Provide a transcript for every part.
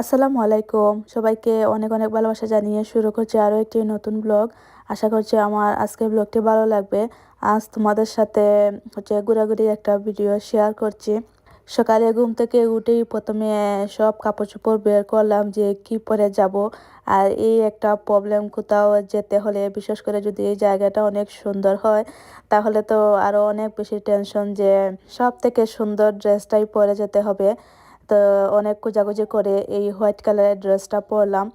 আসসালামু আলাইকুম। সবাইকে অনেক অনেক ভালোবাসা জানিয়ে শুরু করছি আরও একটি নতুন ব্লগ। আশা করছি আমার আজকের ব্লগটি ভালো লাগবে। আজ তোমাদের সাথে হচ্ছে ঘোরাঘুরি একটা ভিডিও শেয়ার করছি। সকালে ঘুম থেকে উঠেই প্রথমে সব কাপড় চোপড় বের করলাম যে কি পরে যাব। আর এই একটা প্রবলেম কোথাও যেতে হলে, বিশেষ করে যদি এই জায়গাটা অনেক সুন্দর হয়, তাহলে তো আরও অনেক বেশি টেনশন যে সব থেকে সুন্দর ড্রেসটাই পরে যেতে হবে। তো অনেক খোঁজাখুঁজি করে এই হোয়াইট কালারের ড্রেসটা পরলাম।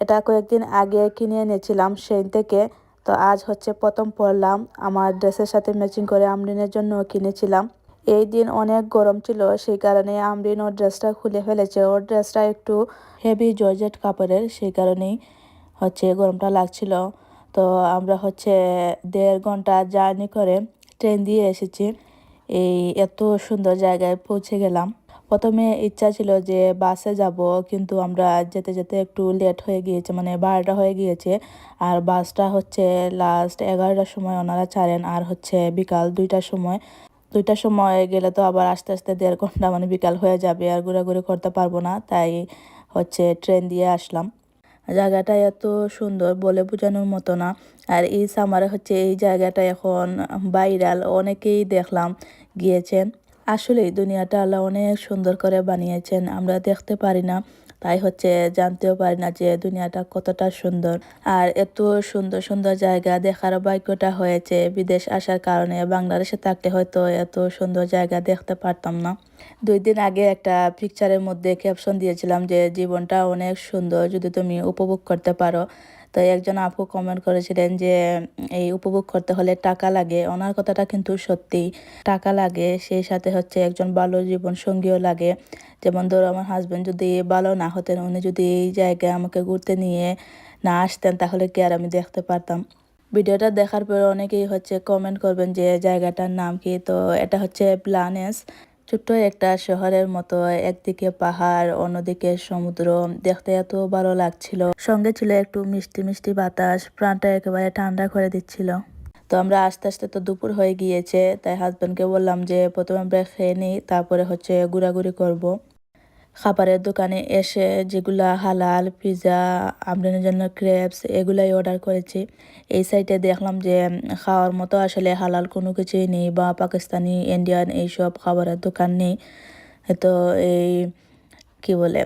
এটা কয়েকদিন আগে কিনে এনেছিলাম সেই থেকে। তো আজ হচ্ছে প্রথম পরলাম। আমার ড্রেসের সাথে ম্যাচিং করে আমরিনের জন্য কিনেছিলাম। এই দিন অনেক গরম ছিল, সেই কারণে আমরিন ওর ড্রেসটা খুলে ফেলেছে। ওর ড্রেসটা একটু হেভি জর্জেট কাপড়ের, সেই কারণেই হচ্ছে গরমটা লাগছিল। তো আমরা হচ্ছে দেড় ঘণ্টা জার্নি করে ট্রেন দিয়ে এসেছি। এই এত সুন্দর জায়গায় পৌঁছে গেলাম। প্রথমে ইচ্ছা ছিল যে বাসে যাব, কিন্তু আমরা যেতে যেতে একটু লেট হয়ে গিয়েছে মানে বারোটা হয়ে গিয়েছে। আর বাসটা হচ্ছে লাস্ট এগারোটার সময় ওনারা ছাড়েন, আর হচ্ছে বিকাল দুইটার সময়। দুইটার সময় গেলে তো আবার আস্তে আস্তে দেড় ঘণ্টা মানে বিকাল হয়ে যাবে, আর ঘোরাঘুরি করতে পারব না, তাই হচ্ছে ট্রেন দিয়ে আসলাম। জায়গাটা এত সুন্দর, বলে বোঝানোর মতো না। আর এই সামারে হচ্ছে এই জায়গাটা এখন ভাইরাল অনেকেই দেখলাম গিয়েছেন। আসলে দুনিয়াটা আল্লাহ অনেক সুন্দর করে বানিয়েছেন, আমরা দেখতে পারি না। তাই হচ্ছে জানতেও পারি না যে দুনিয়াটা কতটা সুন্দর। আর এত সুন্দর সুন্দর জায়গা দেখার ভাগ্যটা হয়েছে। বিদেশ আসার কারণে বাংলাদেশে থাকতে হয়তো এত সুন্দর জায়গা দেখতে পারতাম না। দুই দিন আগে একটা পিকচারের মধ্যে ক্যাপশন দিয়েছিলাম যে, জীবনটা অনেক সুন্দর যদি তুমি উপভোগ করতে পারো। তো একজন আপু কমেন্ট করেছিলেন যে, এই উপভোগ করতে হলে টাকা লাগে। ওনার কথাটা কিন্তু সত্যি টাকা লাগে, সেই সাথে হচ্ছে একজন ভালো জীবন সঙ্গীও লাগে। যেমন ধরো, আমার হাজব্যান্ড যদি ভালো না হতেন, উনি যদি এই জায়গায় আমাকে ঘুরতে নিয়ে না আসতেন, তাহলে কি আর আমি দেখতে পারতাম? ভিডিওটা দেখার পরে অনেকেই হচ্ছে কমেন্ট করবেন যে, জায়গাটার নাম কি? তো এটা হচ্ছে প্লানেস ছোট্ট একটা শহরের মতো, একদিকে পাহাড়, অন্যদিকে সমুদ্র। দেখতে এত ভালো লাগছিল। সঙ্গে ছিল একটু মিষ্টি মিষ্টি বাতাস, প্রাণটা একেবারে ঠান্ডা করে দিচ্ছিল। তো আমরা আস্তে আস্তে তো দুপুর হয়ে গিয়েছে, তাই হাজব্যান্ডকে বললাম যে, প্রথমে আমরা খেয়ে নিই তারপরে হচ্ছে ঘোরাঘুরি করব। খাবারের দোকানে এসে যেগুলা হালাল পিৎজা আমরানের জন্য ক্রেপস এগুলাই অর্ডার করেছি। এই সাইটে দেখলাম যে খাওয়ার মতো আসলে হালাল কোনো কিছুই নেই বা পাকিস্তানি ইন্ডিয়ান এইসব খাবারের দোকান নেই। তো এই, কি বলে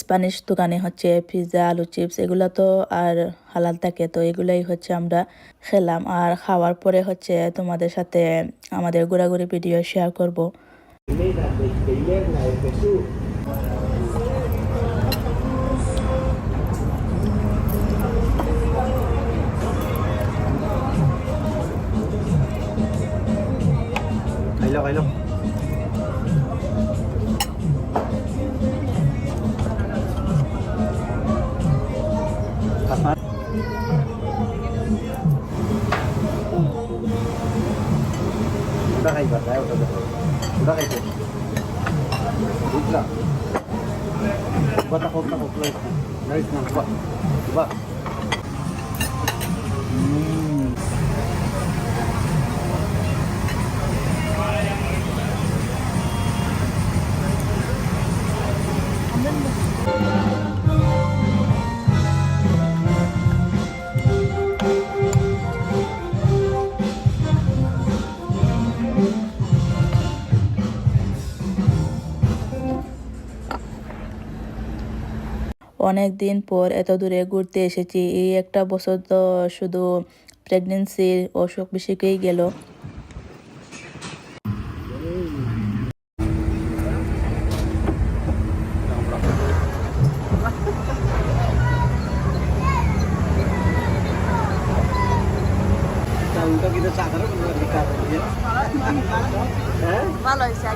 স্প্যানিশ দোকানে হচ্ছে পিৎজা আলু চিপস এগুলো তো আর হালাল থাকে। তো এগুলাই হচ্ছে আমরা খেলাম। আর খাওয়ার পরে হচ্ছে তোমাদের সাথে আমাদের ঘোরাঘুরি ভিডিও শেয়ার করব। ওটা খাইবার যায় ওটা ওটা খাইতে বুঝলা Bata ko, bata ko, bata ko. Nice na. Ba. Ba. Mm. অনেক দিন পর এত দূরে ঘুরতে এসেছি এই একটা বছর তো শুধু প্রেগনেন্সির অসুখ বিসুখেই গেল? ভালো হয়েছে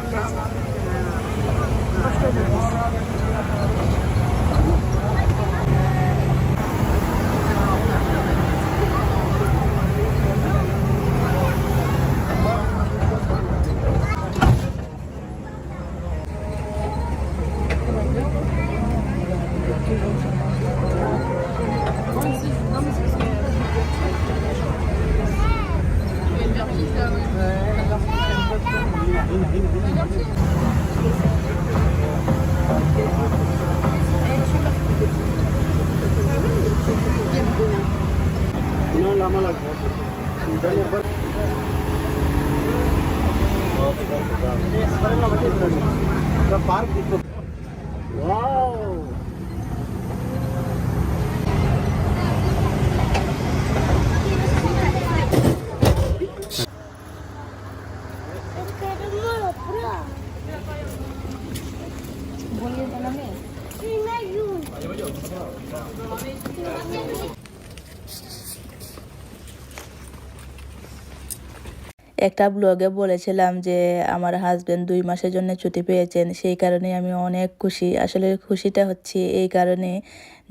একটা ব্লগে বলেছিলাম যে, আমার হাজবেন্ড দুই মাসের জন্য ছুটি পেয়েছেন, সেই কারণে আমি অনেক খুশি। আসলে খুশিটা হচ্ছে এই কারণে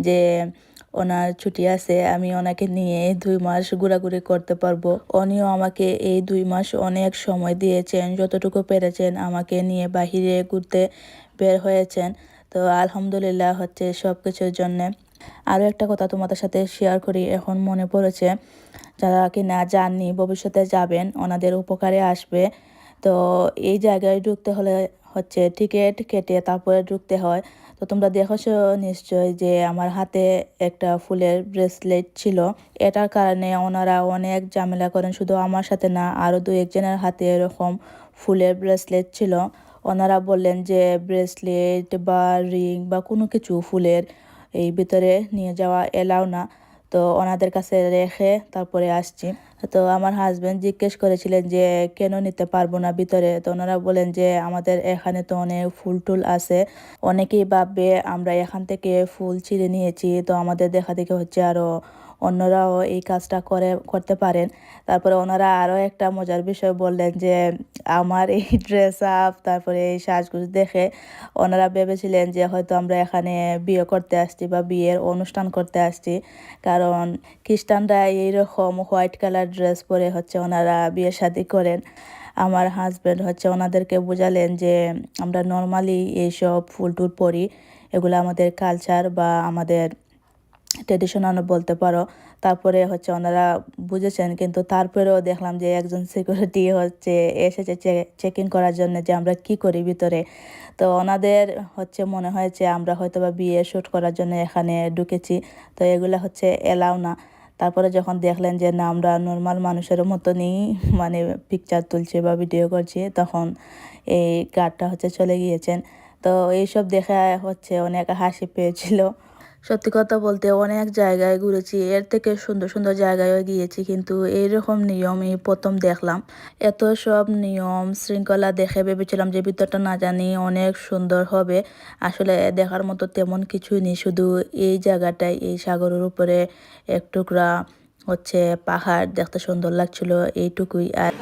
যে, ওনার ছুটি আছে, আমি ওনাকে নিয়ে দুই মাস ঘোরাঘুরি করতে পারব। উনিও আমাকে এই দুই মাস অনেক সময় দিয়েছেন, যতটুকু পেরেছেন আমাকে নিয়ে বাহিরে ঘুরতে বের হয়েছেন। তো আলহামদুলিল্লাহ হচ্ছে সব কিছুর জন্যে। আরও একটা কথা তোমাদের সাথে শেয়ার করি, এখন মনে পড়েছে যারা কি না যাননি ভবিষ্যতে যাবেন, ওনাদের উপকারে আসবে। তো এই জায়গায় ঢুকতে হলে হচ্ছে টিকিট কেটে তারপরে ঢুকতে হয়। তো তোমরা দেখেছ নিশ্চয় যে আমার হাতে একটা ফুলের ব্রেসলেট ছিল। এটার কারণে ওনারা অনেক ঝামেলা করেন। শুধু আমার সাথে না আরও দু একজনের হাতে এরকম ফুলের ব্রেসলেট ছিল। ওনারা বললেন যে ব্রেসলেট বা রিং বা কোনো কিছু ফুলের এই ভিতরে নিয়ে যাওয়া এলাও না। তো ওনাদের কাছে রেখে তারপরে আসছি। তো আমার হাজব্যান্ড জিজ্ঞেস করেছিলেন যে, কেন নিতে পারব না ভিতরে? তো ওনারা বলেন যে, আমাদের এখানে তো অনেক ফুল টুল আছে। অনেকেই ভাববে আমরা এখান থেকে ফুল ছিঁড়ে নিয়েছি। তো আমাদের দেখা দেখে হচ্ছে আরও অন্যরাও এই কাজটা করে, করতে পারেন। তারপরে ওনারা আরও একটা মজার বিষয় বললেন যে, আমার এই ড্রেস আপ তারপরে এই সাজগুজ দেখে ওনারা ভেবেছিলেন যে, হয়তো আমরা এখানে বিয়ে করতে আসছি বা বিয়ের অনুষ্ঠান করতে আসছি। কারণ খ্রিস্টানরা এইরকম হোয়াইট কালার ড্রেস পরে হচ্ছে ওনারা বিয়ে শাদি করেন। আমার হাজব্যান্ড হচ্ছে ওনাদেরকে বোঝালেন যে, আমরা নর্মালি এইসব ফুল টুল পরি। এগুলো আমাদের কালচার বা আমাদের ট্রেডিশনাল বলতে পারো। তারপরে হচ্ছে ওনারা বুঝেছেন, কিন্তু তারপরেও দেখলাম যে একজন সিকিউরিটি হচ্ছে এসেছে চেক করার জন্য যে আমরা কি করি ভিতরে। তো ওনাদের হচ্ছে মনে হয়েছে আমরা হয়তো বা বিয়ে শ্যুট করার জন্য এখানে ঢুকেছি, তো এগুলো হচ্ছে এলাও না। তারপরে যখন দেখলেন যে না, আমরা নর্মাল মানুষের মতনই মানে পিকচার তুলছি বা ভিডিও করছি, তখন এই গার্ডটা হচ্ছে চলে গিয়েছেন। তো এইসব দেখে হচ্ছে অনেক হাসি পেয়েছিল। সত্যি কথা বলতে অনেক জায়গায় ঘুরেছি, এর থেকে সুন্দর সুন্দর জায়গায়ও গিয়েছি, কিন্তু এইরকম নিয়ম এই প্রথম দেখলাম। এত সব নিয়ম শৃঙ্খলা দেখে ভেবেছিলাম যে ভিতরটা না জানি অনেক সুন্দর হবে। আসলে দেখার মতো তেমন কিছুই নেই, শুধু এই জায়গাটায় এই সাগরের উপরে এক টুকরা হচ্ছে পাহাড়, দেখতে সুন্দর লাগছিল এইটুকুই আর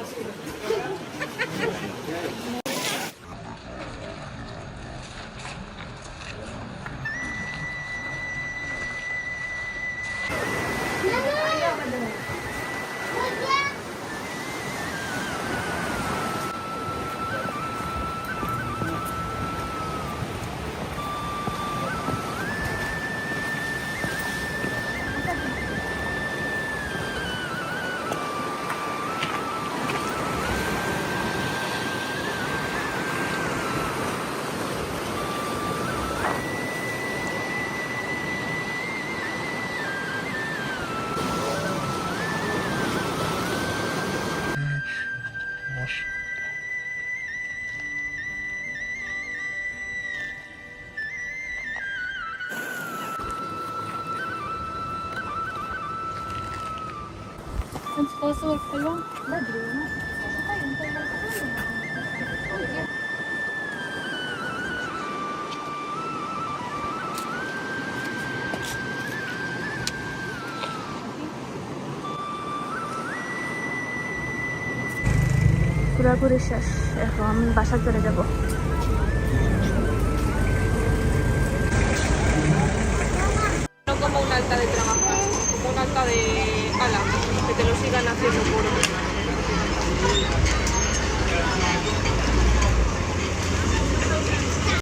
Since Kosovo ko lang, bedroom. ঘোরাঘুরি শেষ এখন বাসা চলে যাব que soportar.